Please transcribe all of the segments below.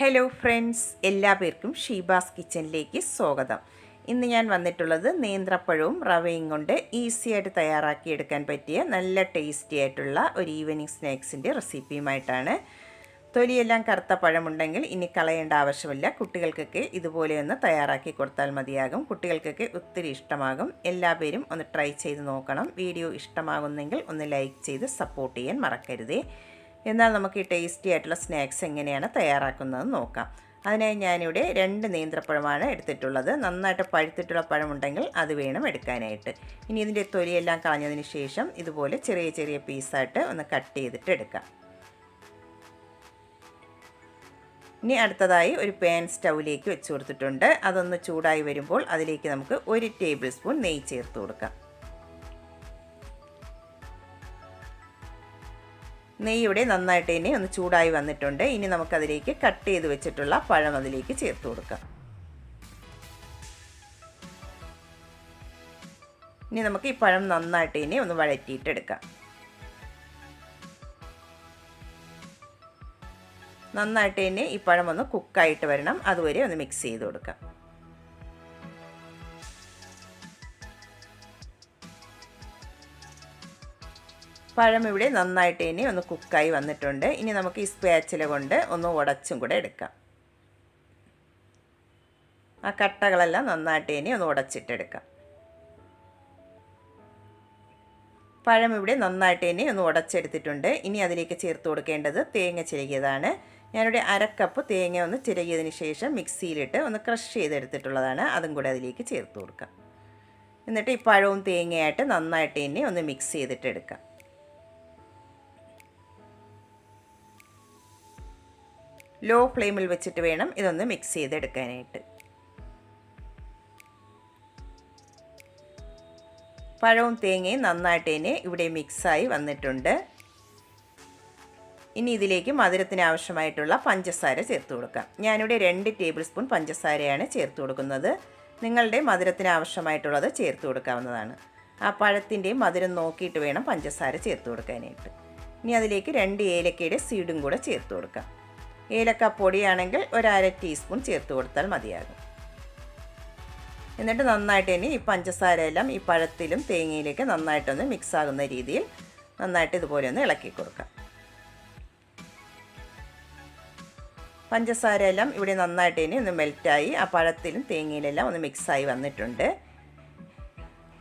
Hello friends എല്ലാ പേർക്കും ഷീബാസ് കിച്ചണിലേക്ക് സ്വാഗതം. ഇന്ന് ഞാൻ വന്നിട്ടുള്ളത് നേന്ത്രപ്പഴവും റവയും കൊണ്ട് ഈസി ആയിട്ട് തയ്യാറാക്കിയെടുക്കാൻ പറ്റിയ നല്ല ടേസ്റ്റി ആയിട്ടുള്ള ഒരു ഈവനിങ് സ്നാക്സിന്റെ റെസിപ്പിയുമായിട്ടാണ്. തൊലിയെല്ലാം കറുത്ത പഴമുണ്ടെങ്കിൽ ഇനി കളയേണ്ട ആവശ്യമില്ല. കുട്ടികൾക്കൊക്കെ ഇതുപോലെ ഒന്ന് തയ്യാറാക്കി കൊടുത്താൽ മതിയാകും. കുട്ടികൾക്കൊക്കെ ഒത്തിരി ഇഷ്ടമാകും. എല്ലാ പേരും ഒന്ന് ട്രൈ ചെയ്ത് നോക്കണം. വീഡിയോ ഇഷ്ടമാകുന്നെങ്കിൽ ഒന്ന് ലൈക്ക് ചെയ്ത് സപ്പോർട്ട് ചെയ്യാൻ മറക്കരുതേ. എന്നാൽ നമുക്ക് ഈ ടേസ്റ്റി ആയിട്ടുള്ള സ്നാക്സ് എങ്ങനെയാണ് തയ്യാറാക്കുന്നത് നോക്കാം. അതിനായി ഞാനിവിടെ രണ്ട് നേന്ത്രപ്പഴമാണ് എടുത്തിട്ടുള്ളത്. നന്നായിട്ട് പഴുത്തിട്ടുള്ള പഴമുണ്ടെങ്കിൽ അത് വേണം എടുക്കാനായിട്ട്. ഇനി ഇതിന്റെ തൊലിയെല്ലാം കളഞ്ഞതിന് ശേഷം ഇതുപോലെ ചെറിയ ചെറിയ പീസായിട്ട് ഒന്ന് കട്ട് ചെയ്തിട്ട് എടുക്കാം. ഇനി അടുത്തതായി ഒരു പാൻ സ്റ്റൗവിലേക്ക് വെച്ച് കൊടുത്തിട്ടുണ്ട്. അതൊന്ന് ചൂടായി വരുമ്പോൾ അതിലേക്ക് നമുക്ക് ഒരു ടേബിൾ സ്പൂൺ നെയ്യ് ചേർത്ത് കൊടുക്കാം. നെയ്യ് ഇവിടെ നന്നായിട്ട് ഇനി ഒന്ന് ചൂടായി വന്നിട്ടുണ്ട്. ഇനി നമുക്കതിലേക്ക് കട്ട് ചെയ്ത് വെച്ചിട്ടുള്ള പഴം അതിലേക്ക് ചേർത്ത് കൊടുക്കാം. ഇനി നമുക്ക് ഈ പഴം നന്നായിട്ട് ഇനി ഒന്ന് വഴറ്റിയിട്ടെടുക്കാം. നന്നായിട്ട് തന്നെ ഈ പഴം ഒന്ന് കുക്കായിട്ട് വരണം. അതുവരെ ഒന്ന് മിക്സ് ചെയ്ത് കൊടുക്കാം. പഴം ഇവിടെ നന്നായിട്ട് ഇനി ഒന്ന് കുക്കായി വന്നിട്ടുണ്ട്. ഇനി നമുക്ക് ഈ സ്പാച്ചില കൊണ്ട് ഒന്ന് ഉടച്ചും കൂടെ എടുക്കാം. ആ കട്ടകളെല്ലാം നന്നായിട്ട് ഇനി ഒന്ന് ഉടച്ചിട്ടെടുക്കാം പഴം ഇവിടെ നന്നായിട്ട് ഇനി ഒന്ന് ഉടച്ചെടുത്തിട്ടുണ്ട്. ഇനി അതിലേക്ക് ചേർത്ത് കൊടുക്കേണ്ടത് തേങ്ങ ചിരകിയതാണ്. ഞാനിവിടെ അരക്കപ്പ് തേങ്ങ ഒന്ന് ചിരകിയതിന് ശേഷം മിക്സിയിലിട്ട് ഒന്ന് ക്രഷ് ചെയ്തെടുത്തിട്ടുള്ളതാണ്. അതും കൂടെ അതിലേക്ക് ചേർത്ത് കൊടുക്കാം. എന്നിട്ട് ഈ പഴവും തേങ്ങയായിട്ട് നന്നായിട്ട് ഇനി ഒന്ന് മിക്സ് ചെയ്തിട്ട് ലോ ഫ്ലെയിമിൽ വെച്ചിട്ട് വേണം ഇതൊന്ന് മിക്സ് ചെയ്തെടുക്കാനായിട്ട്. പഴവും തേങ്ങയും നന്നായിട്ട് തന്നെ ഇവിടെ മിക്സായി വന്നിട്ടുണ്ട്. ഇനി ഇതിലേക്ക് മധുരത്തിന് ആവശ്യമായിട്ടുള്ള പഞ്ചസാര ചേർത്ത് കൊടുക്കാം. ഞാനിവിടെ രണ്ട് ടേബിൾ സ്പൂൺ പഞ്ചസാരയാണ് ചേർത്ത് കൊടുക്കുന്നത്. നിങ്ങളുടെ മധുരത്തിന് ആവശ്യമായിട്ടുള്ളത് ചേർത്ത് കൊടുക്കാവുന്നതാണ്. ആ പഴത്തിന്റെയും മധുരം നോക്കിയിട്ട് വേണം പഞ്ചസാര ചേർത്ത് കൊടുക്കാനായിട്ട്. ഇനി അതിലേക്ക് രണ്ട് ഏലക്കയുടെ സീഡും കൂടെ ചേർത്ത് കൊടുക്കാം. ഏലക്ക ഒരര ടീസ്പൂൺ ചേർത്ത് കൊടുത്താൽ മതിയാകും. എന്നിട്ട് നന്നായിട്ട് ഇനി ഈ പഞ്ചസാര എല്ലാം ഈ പഴത്തിലും തേങ്ങയിലേക്ക് നന്നായിട്ടൊന്ന് മിക്സ് ആകുന്ന രീതിയിൽ നന്നായിട്ട് ഇതുപോലെ ഒന്ന് ഇളക്കി കൊടുക്കാം. പഞ്ചസാര എല്ലാം ഇവിടെ നന്നായിട്ട് ഇനി ഒന്ന് മെൽറ്റായി ആ പഴത്തിലും തേങ്ങയിലെല്ലാം ഒന്ന് മിക്സായി വന്നിട്ടുണ്ട്.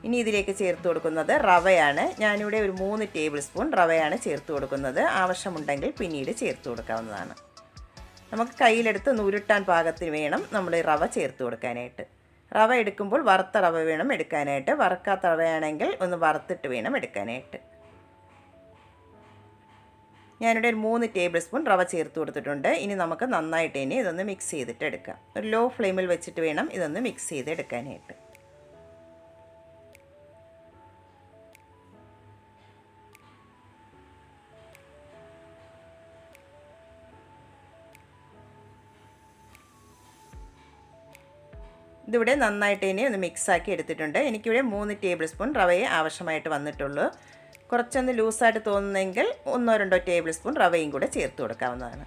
ഇനി ഇതിലേക്ക് ചേർത്ത് കൊടുക്കുന്നത് റവയാണ്. ഞാനിവിടെ ഒരു മൂന്ന് ടേബിൾ സ്പൂൺ റവയാണ് ചേർത്ത് കൊടുക്കുന്നത്. ആവശ്യമുണ്ടെങ്കിൽ പിന്നീട് ചേർത്ത് കൊടുക്കാവുന്നതാണ്. നമുക്ക് കയ്യിലെടുത്ത് നുരുട്ടാൻ പാകത്തിന് വേണം നമ്മൾ ഈ റവ ചേർത്ത് കൊടുക്കാനായിട്ട്. റവ എടുക്കുമ്പോൾ വറുത്ത റവ വേണം എടുക്കാനായിട്ട്. വറുക്കാത്ത റവയാണെങ്കിൽ ഒന്ന് വറുത്തിട്ട് വേണം എടുക്കാനായിട്ട്. ഞാനിവിടെ ഒരു മൂന്ന് ടേബിൾ സ്പൂൺ റവ ചേർത്ത് കൊടുത്തിട്ടുണ്ട്. ഇനി നമുക്ക് നന്നായിട്ട് ഇനി ഇതൊന്ന് മിക്സ് ചെയ്തിട്ട് എടുക്കാം. ഒരു ലോ ഫ്ലെയിമിൽ വെച്ചിട്ട് വേണം ഇതൊന്ന് മിക്സ് ചെയ്ത് എടുക്കാനായിട്ട്. ഇതിവിടെ നന്നായിട്ട് ഇനി ഒന്ന് മിക്സാക്കി എടുത്തിട്ടുണ്ട്. എനിക്കിവിടെ മൂന്ന് ടേബിൾ സ്പൂൺ റവയെ ആവശ്യമായിട്ട് വന്നിട്ടുള്ളൂ. കുറച്ചൊന്ന് ലൂസായിട്ട് തോന്നുന്നെങ്കിൽ ഒന്നോ രണ്ടോ ടേബിൾ സ്പൂൺ റവയും കൂടെ ചേർത്ത് കൊടുക്കാവുന്നതാണ്.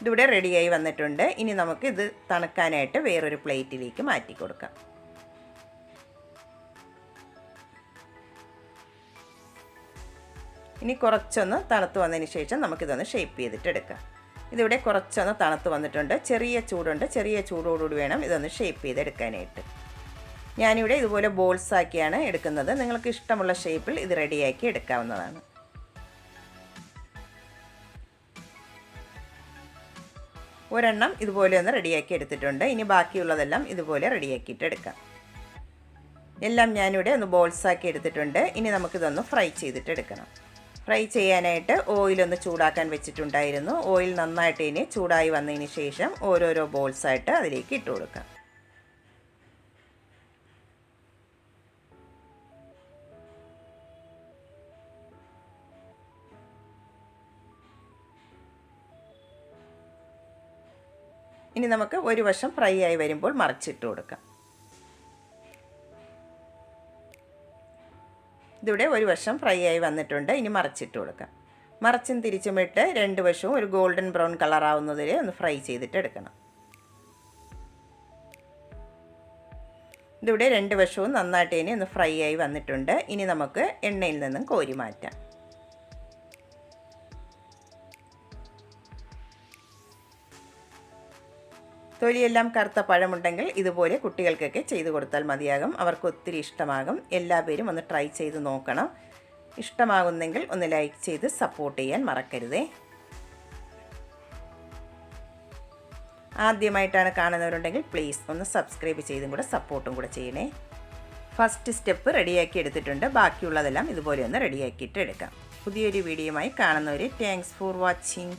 ഇതിവിടെ റെഡിയായി വന്നിട്ടുണ്ട്. ഇനി നമുക്ക് ഇത് തണുക്കാനായിട്ട് വേറൊരു പ്ലേറ്റിലേക്ക് മാറ്റി കൊടുക്കാം. ഇനി കുറച്ചൊന്ന് തണുത്ത് വന്നതിന് ശേഷം നമുക്കിതൊന്ന് ഷേപ്പ് ചെയ്തിട്ട് എടുക്കാം ഇതിവിടെ കുറച്ചൊന്ന് തണുത്ത് വന്നിട്ടുണ്ട്. ചെറിയ ചൂടുണ്ട്. ചെറിയ ചൂടോടുകൂടി വേണം ഇതൊന്ന് ഷേപ്പ് ചെയ്തെടുക്കാനായിട്ട്. ഞാനിവിടെ ഇതുപോലെ ബോൾസ് ആക്കിയാണ് എടുക്കുന്നത്. നിങ്ങൾക്ക് ഇഷ്ടമുള്ള ഷേപ്പിൽ ഇത് റെഡിയാക്കി എടുക്കാവുന്നതാണ്. ഒരെണ്ണം ഇതുപോലെ ഒന്ന് റെഡിയാക്കി എടുത്തിട്ടുണ്ട്. ഇനി ബാക്കിയുള്ളതെല്ലാം ഇതുപോലെ റെഡിയാക്കിയിട്ട് എടുക്കാം. എല്ലാം ഞാനിവിടെ ഒന്ന് ബോൾസാക്കി എടുത്തിട്ടുണ്ട്. ഇനി നമുക്കിതൊന്ന് ഫ്രൈ ചെയ്തിട്ട് എടുക്കണം. ഫ്രൈ ചെയ്യാനായിട്ട് ഓയിലൊന്ന് ചൂടാക്കാൻ വെച്ചിട്ടുണ്ടായിരുന്നു. ഓയിൽ നന്നായിട്ട് ഇനി ചൂടായി വന്നതിന് ശേഷം ഓരോരോ ബോൾസായിട്ട് അതിലേക്ക് ഇട്ട് കൊടുക്കാം. ഇനി നമുക്ക് ഒരു വശം ഫ്രൈ ആയി വരുമ്പോൾ മറിച്ചിട്ട് കൊടുക്കാം. ഇതിവിടെ ഒരു വശം ഫ്രൈ ആയി വന്നിട്ടുണ്ട്. ഇനി മറിച്ചിട്ട് കൊടുക്കാം. മറച്ചും തിരിച്ചുമിട്ട് രണ്ട് വശവും ഒരു ഗോൾഡൻ ബ്രൗൺ കളർ ആവുന്നതിൽ ഒന്ന് ഫ്രൈ ചെയ്തിട്ട് എടുക്കണം. ഇതിവിടെ രണ്ട് വശവും നന്നായിട്ട് ഇനി ഒന്ന് ഫ്രൈ ആയി വന്നിട്ടുണ്ട്. ഇനി നമുക്ക് എണ്ണയിൽ നിന്നും കോരി മാറ്റാം. തൊലിയെല്ലാം കറുത്ത പഴമുണ്ടെങ്കിൽ ഇതുപോലെ കുട്ടികൾക്കൊക്കെ ചെയ്തു കൊടുത്താൽ മതിയാകും. അവർക്ക് ഒത്തിരി ഇഷ്ടമാകും. എല്ലാ പേരും ഒന്ന് ട്രൈ ചെയ്ത് നോക്കണം. ഇഷ്ടമാകുന്നെങ്കിൽ ഒന്ന് ലൈക്ക് ചെയ്ത് സപ്പോർട്ട് ചെയ്യാൻ മറക്കരുതേ. ആദ്യമായിട്ടാണ് കാണുന്നവരുണ്ടെങ്കിൽ പ്ലീസ് ഒന്ന് സബ്സ്ക്രൈബ് ചെയ്തും കൂടെ സപ്പോർട്ടും കൂടെ ചെയ്യണേ. ഫസ്റ്റ് സ്റ്റെപ്പ് റെഡിയാക്കി എടുത്തിട്ടുണ്ട്. ബാക്കിയുള്ളതെല്ലാം ഇതുപോലെ ഒന്ന് റെഡിയാക്കിയിട്ട് എടുക്കാം. പുതിയൊരു വീഡിയോയുമായി കാണുന്നവർ താങ്ക്സ് ഫോർ വാച്ചിങ്